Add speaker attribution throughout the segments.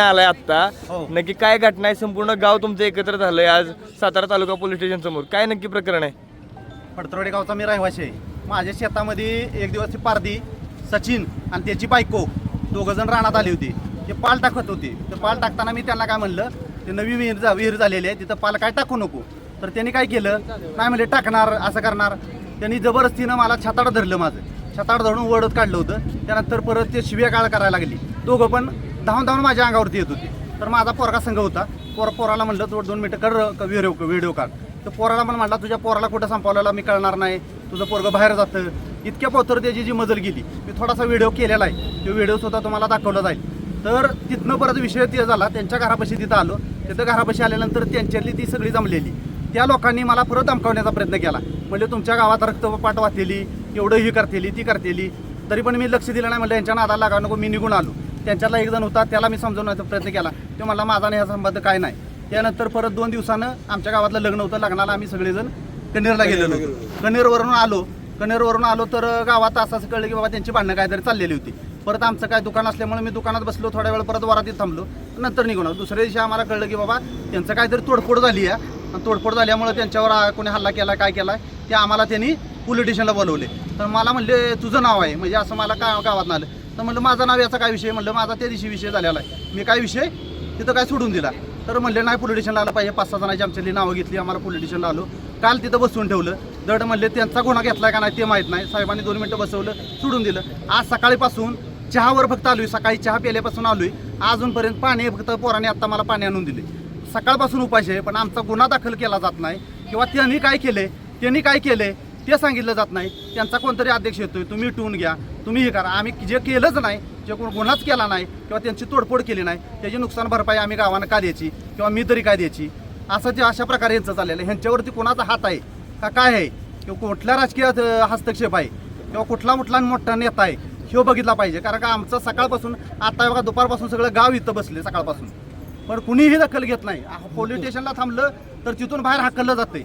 Speaker 1: आलाय आता नक्की काय घटना आहे? संपूर्ण गाव तुमचं एकत्र झालंय आज सातारा तालुका पोलीस स्टेशन समोर. काय नक्की प्रकरण आहे?
Speaker 2: फडतरवाडी गावचा मी रहिवासी आहे. माझ्या शेतामध्ये एक दिवस ती पारदी सचिन आणि त्याची बायको दोघं जण रानात आली होती. ते पाल टाकत होते. तर पाल टाकताना मी त्यांना काय म्हणलं ते नवी विहीर जा विहीर झालेली आहे तिथं पाल काय टाकू नको. तर त्यांनी काय केलं नाही म्हणले टाकणार असं करणार. त्यांनी जबरदस्तीनं मला छाताड धरलं माझं. छाताड धरून ओढत काढलं होतं. त्यानंतर परत ते शिव्या काळ करायला लागली. दोघं पण धावून धावून माझ्या अंगावरती येत होती. तर माझा पोरगा संघ होता. पोर पोराला म्हणलं तू दोन मिनटं कर व्हिडिओ व्हिडिओ काढ. तर पोराला पण म्हणला तुझ्या पोराला कुठं संपवलेला मी कळणार नाही. तुझं पोरगं बाहेर जातं. इतक्या पोतर त्याची जी मजल गेली मी थोडासा व्हिडिओ केलेला आहे. तो व्हिडिओ सुद्धा तुम्हाला दाखवला जाईल. तर तिथनं परत विषय ते झाला. त्यांच्या घरापाशी तिथं आलो. तिथं घरापाशी आल्यानंतर त्यांच्यातली ती सगळी जमलेली. त्या लोकांनी मला परत धमकावण्याचा प्रयत्न केला. म्हणजे तुमच्या गावात रक्तपाठ वाचलेली एवढं ही करतेली ती करतेली. तरी पण मी लक्ष दिलं नाही. म्हणलं यांच्या नादाला लागा नको मी निघून आलो. त्यांच्यातला एक जण होता त्याला मी समजवण्याचा प्रयत्न केला. तो म्हणला माझा आणि ह्या संबंध काय नाही. त्यानंतर परत दोन दिवसानं आमच्या गावातलं लग्न होतं. लग्नाला आम्ही सगळेजण कनेरला गेलेलो. कनेरवरून आलो. कनेरवरून आलो तर गावात असं असं कळलं की बाबा त्यांची भांडणं काहीतरी चाललेली होती. परत आमचं काय दुकान असल्यामुळे मी दुकानात बसलो. थोड्या वेळ परत वरातीत थांबलो. नंतर निघून आलो. दुसऱ्या दिवशी आम्हाला कळलं की बाबा त्यांचं काहीतरी तोडफोड झाली आहे. आणि तोडफोड झाल्यामुळे त्यांच्यावर कोणी हल्ला केला काय केला ते आम्हाला त्यांनी पोलीस स्टेशनला बोलवले. तर मला म्हणले तुझं नाव आहे. म्हणजे असं मला का गावात आलं. तर म्हणलं माझं नाव याचा काय विषय? म्हणलं माझा त्या दिवशी विषय झालेला आहे. मी काय विषय तिथं काय सोडून दिला? तर म्हणले नाही पोलीस स्टेशनला आलं पाहिजे. पाच सहा जणांची आमच्याली नावं घेतली. आम्हाला पोलीस स्टेशनला आलो. काल तिथं बसवून ठेवलं. दड म्हणले त्यांचा गुन्हा घेतला का नाही ते माहीत नाही. साहेबांनी दोन मिनटं बसवलं सोडून दिलं. आज सकाळीपासून चहावर फक्त आलोय. सकाळी चहा प्यायल्यापासून आलोय. अजूनपर्यंत पाणी फक्त. पोराने आत्ता मला पाणी आणून दिले सकाळपासून उपाशी आहे पण आमचा गुन्हा दाखल केला जात नाही. किंवा त्यांनी काय केले त्यांनी काय केले ते सांगितलं जात नाही. त्यांचा कोणतरी अध्यक्ष येतोय तुम्ही टून घ्या तुम्ही हे करा. आम्ही जे केलंच नाही जे कोण गुन्हाच केला नाही किंवा त्यांची तोडफोड केली नाही त्याची नुकसान भरपाई आम्ही गावानं का द्यायची किंवा मी तरी काय द्यायची? असं जे अशा प्रकारे यांचं चाललेलं आहे. ह्यांच्यावरती कोणाचा हात आहे? का काय आहे? किंवा कुठल्या राजकीय हस्तक्षेप आहे? किंवा कुठला कुठला मोठा नेता आहे? हे बघितला पाहिजे. कारण का आमचं सकाळपासून आता बघा दुपारपासून सगळं गाव इथं बसले सकाळपासून. पण कुणीही दखल घेत नाही. पोलीस स्टेशनला थांबलं तर तिथून बाहेर हाकललं जाते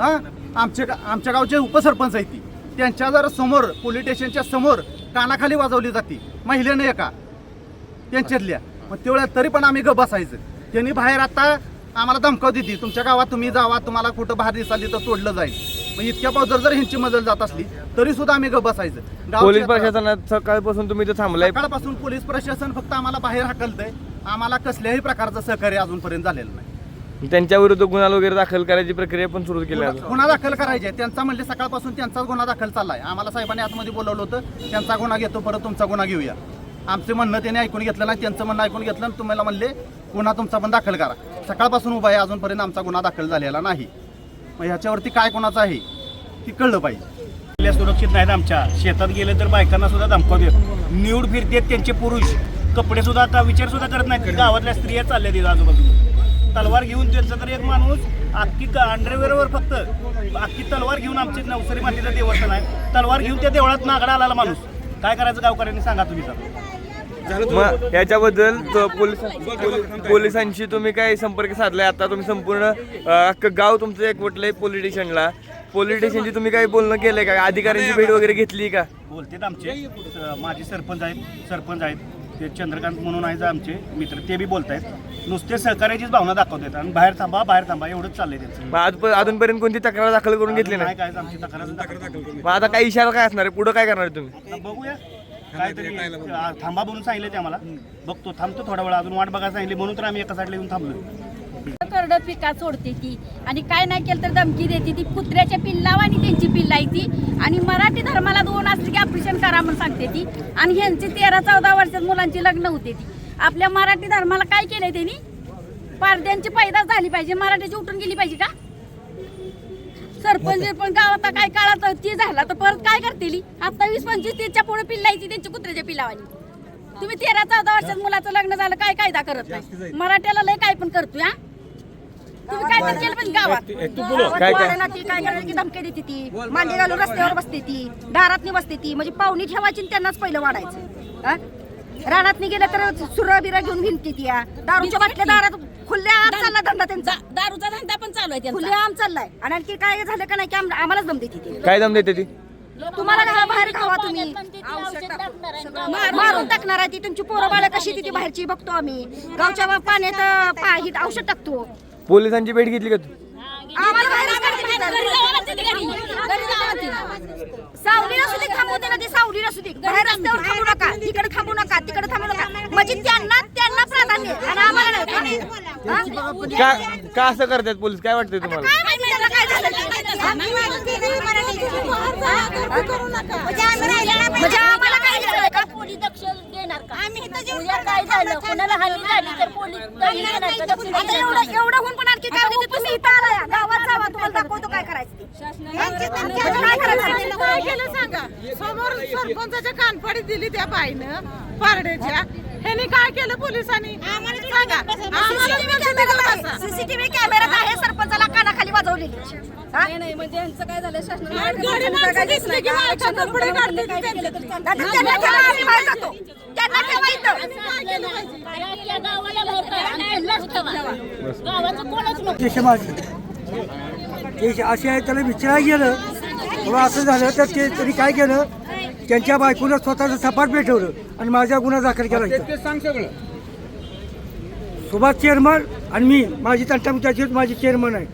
Speaker 2: हा? आमचे आमच्या गावचे उपसरपंच आहेत ती. त्यांच्या जर समोर पोलीस स्टेशनच्या समोर कानाखाली वाजवली जाते महिलेने एका त्यांच्यातल्या. मग तेवढ्या तरी पण आम्ही ग बसायचं. त्यांनी बाहेर आता आम्हाला धमकाव देते तुमच्या गावात तुम्ही जावा तुम्हाला कुठं बाहेर दिसाल तिथं तोडलं जाईल. मग इतक्या पावसात जर ह्यांची मदत जात असली तरी सुद्धा आम्ही ग बसायचं.
Speaker 1: पोलीस प्रशासनात सकाळपासून तुम्ही थांबलाय.
Speaker 2: सकाळपासून पोलीस प्रशासन फक्त आम्हाला बाहेर हाकलतंय. आम्हाला कसल्याही प्रकारचं सहकार्य अजूनपर्यंत झालेलं नाही.
Speaker 1: त्यांच्या विरुद्ध गुन्हा वगैरे दाखल करायची प्रक्रिया पण सुरू केली आहे
Speaker 2: गुन्हा दाखल करायचे. त्यांचा म्हणजे सकाळपासून त्यांचाच गुन्हा दाखल चाललाय. आम्हाला साहेबांनी आतमध्ये बोलवलं होतं त्यांचा गुन्हा घेतो परत तुमचा गुन्हा घेऊया. आमचे म्हणणं त्यांनी ऐकून घेतलं नाही त्यांचं म्हणणं ऐकून घेतलं आणि तुम्हाला म्हणले गुन्हा तुमचा पण दाखल करा. सकाळपासून उभा आहे अजूनपर्यंत आमचा गुन्हा दाखल झालेला नाही. मग ह्याच्यावरती काय कोणाचं आहे ती कळलं पाहिजे.
Speaker 3: आपल्या सुरक्षित नाहीत आमच्या. शेतात गेले तर बायकांना सुद्धा धमकावतात निवड फिरतेत त्यांचे पुरुष. कपडे सुद्धा आता विचार सुद्धा करत नाहीत. गावातल्या स्त्रिया चालल्या तिथं आजूबाजूला. तलवार घेऊन त्यांचा तर एक माणूस अख्खी अंडरवेअरवर फक्त अख्खी तलवार घेऊन आमचे नवसरी मातीचं देवस्थान आहे. तलवार घेऊन त्या देवळात नागडा आला माणूस. काय करायचं गावकऱ्यांनी सांगा तुम्ही सर.
Speaker 1: मग याच्याबद्दल पोलिसांशी तुम्ही काय संपर्क साधलाय? आता तुम्ही संपूर्ण अख्खं गाव तुमचं एकवटलंय पोलीस स्टेशनला. पोलीस स्टेशनची तुम्ही काही बोलणं केलंय का? अधिकाऱ्यांची भेट वगैरे घेतली का?
Speaker 3: बोलतेत आमचे. माजी सरपंच आहेत. सरपंच आहेत. ते चंद्रकांत म्हणून आहेत आमचे मित्र ते बी बोलत आहेत नुसते सहकार्याचीच भावना दाखवतात आणि बाहेर थांबा बाहेर थांबा एवढंच चाललंय त्यांचं.
Speaker 1: मग आज अजूनपर्यंत कोणती तक्रार दाखल करून घेतली
Speaker 3: नाही?
Speaker 1: नाही
Speaker 3: काय आमची तक्रार
Speaker 1: मग आता काय इशारा काय असणार आहे? पुढं काय करणार आहे तुम्ही?
Speaker 3: आता बघूया. काहीतरी आ, थांबा म्हणून सांगितले ते आम्हाला. बघतो थांबतो थोडा वेळ अजून वाट बघायला सांगितली. म्हणून तर आम्ही एका साईडला येऊन थांबलो
Speaker 4: करडं पिका सोडते ती. आणि काय नाही केलं तर धमकी देते ती. कुत्र्याच्या पिल्लाव आणि त्यांची पिल्ला आहे ती. आणि मराठी धर्माला दोन असले की ऑपरेशन करा म्हणून सांगते ती. आणि ह्यांची तेरा चौदा वर्षात मुलांची लग्न होते ती. आपल्या मराठी धर्माला काय केलंय त्यांनी? पारद्यांची पैदास झाली पाहिजे. मराठीची उठून गेली पाहिजे का? सरपंच पण गावात काय काळात ती झाला तर परत काय करतेली? आता वीस पंचवीस तीसच्या पुढे पिल्लायची त्यांची कुत्र्याच्या पिल्लावानी तुम्ही तेरा चौदा वर्षात मुलाचं लग्न झालं काय कायदा करत नाही? मराठ्याला लय काय पण करतोय हा? तुम्ही काय तर केलं पण गावात. गावात
Speaker 1: काय- काय?
Speaker 4: ती काय करायला की धमकी देते ती. मांडी घालून रस्त्यावर बसते ती. दारातनी बसते ती. म्हणजे पाहुणी ठेवायची आणि त्यांनाच पहिलं वाढायचं. हा? रानातनी गेलं तर सुरा बिरा घेऊन भिंती ती या. दारूच्या बाटल्या दारात खुल्या आम चालला धंदा त्यांचा.
Speaker 5: दारूचा धंदा पण चालू आहे त्यांचा.
Speaker 4: खुल्या आम चाललाय. आणि आणखी काय झालं का नाही की आम- आम्हालाच दम देते ती.
Speaker 1: काय दम देते ती?
Speaker 4: तुम्हाला घरा बाहेर खावा तुम्ही. मारून टाकणार. आहे ती. तुमची पोरं बाळ कशी ती बाहेरची बघतो आम्ही. गावच्या बा- पाण्यात अं, पा- ही औषध टाकतो.
Speaker 1: पोलिसांची भेट घेतली का तू?
Speaker 4: आम्हाला बाहेरच काढते ती थांबू दे ना ती सावली नसू दे. बाहेर रस्त्यावर थांबू नका. तिकडे थांबू नका तिकडे थांबू नका. म्हणजे त्यांना त्यांना प्राधान्य आणि आम्हाला नाही. हा?
Speaker 1: का का असं करतात पोलीस? काय वाटतंय तुम्हाला?
Speaker 4: काय माहिती त्याला काय झालं म्हणजे काय झालं का
Speaker 5: पोलीस दक्ष देणार का उद्या काय झालं? कोणाला हानी झाली तर पोलीस दंड देणार का? दक्ष
Speaker 4: आता
Speaker 5: देणार.
Speaker 4: एवढं एवढं होऊन पण आणखी काय म्हणते तुम्ही इथं आलाय गावात जावा तुम्हाला दाखवतो काय करायचं ते. म्हणजे काय करायचं
Speaker 6: काय केलं सांगा? समोर सरपंचाच्या कानफडीत दिली त्या बाईनं पारड्याच्या. ह्याने काय केलं पोलिसांनी? सांगा. आम्हाला म्हणते तिकडं बसा.
Speaker 4: सीसीटीव्ही कॅमेरात आहे सरपंचाला कानाखाली वाजवलेली. हा?
Speaker 6: गरीब माणसं दिसली की मागच्या कपडे काढते ती त्यांच्यातली.
Speaker 4: आता त्यांना ठेवा, आम्ही बाहेर जातो त्यांना ठेवा इथं
Speaker 5: या- या गावाला बाहेर काढा
Speaker 7: माझी देश असे आहे त्याला विचारायला गेलं. थोडं असं झालं तर ते त्यांनी काय केलं? त्यांच्या बायकोनं स्वतःचं सपाट पेटवलं आणि माझ्या गुन्हा दाखल केला. सुभाष चेअरमन आणि मी माझी तंटामुटाची माझी चेअरमन आहे.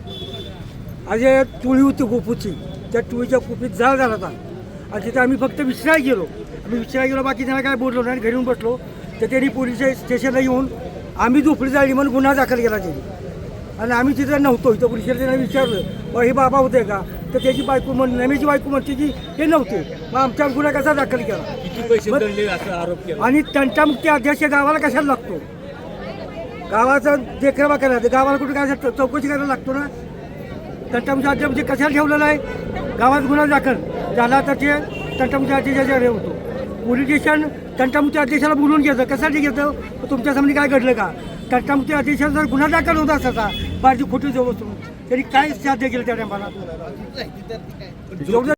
Speaker 7: आज हे टोळी होती गोपूची. त्या टोळीच्या कुपीत जाळ झाला होता. आणि तिथे आम्ही फक्त विसरायला गेलो आम्ही विसरायला गेलो बाकी त्यांना काय बोललो नाही घरी येऊन बसलो. तर त्यांनी पोलीस स्टेशनला येऊन आम्ही झोपडी जाळली म्हणून गुन्हा दाखल केला त्यांनी. आणि आम्ही तिथं नव्हतो इथं पोलीस त्यांना विचारलं हे बाबा होते का? तर त्याची बायको म्हण नेहमीची बायको म्हणते की हे नव्हते मग आमच्या गुन्हा कसा दाखल केला? आणि तंटामुक्ती अध्यक्ष गावाला कशाला लागतो? गावाचा देखरेखा करायला गावाला कुठे काय? चौकशी करायला लागतो ना? तंटामुक्ती अध्यक्ष कशाला ठेवलेला आहे? गावात गुन्हा दाखल झाला तर ते तंटामुक्ती अध्यक्षाच्या होतो. पोलीस स्टेशन तंटामुक्ती अध्यक्षाला बोलून घेतं कशासाठी घेतं तुमच्यासमोर काय घडलं का? तंटामुक्ती अध्यक्षाचा जर गुन्हा दाखल होता असाचा बाहेरची खोटी जवळ तरी काय साध्य केलं त्या टायमाला?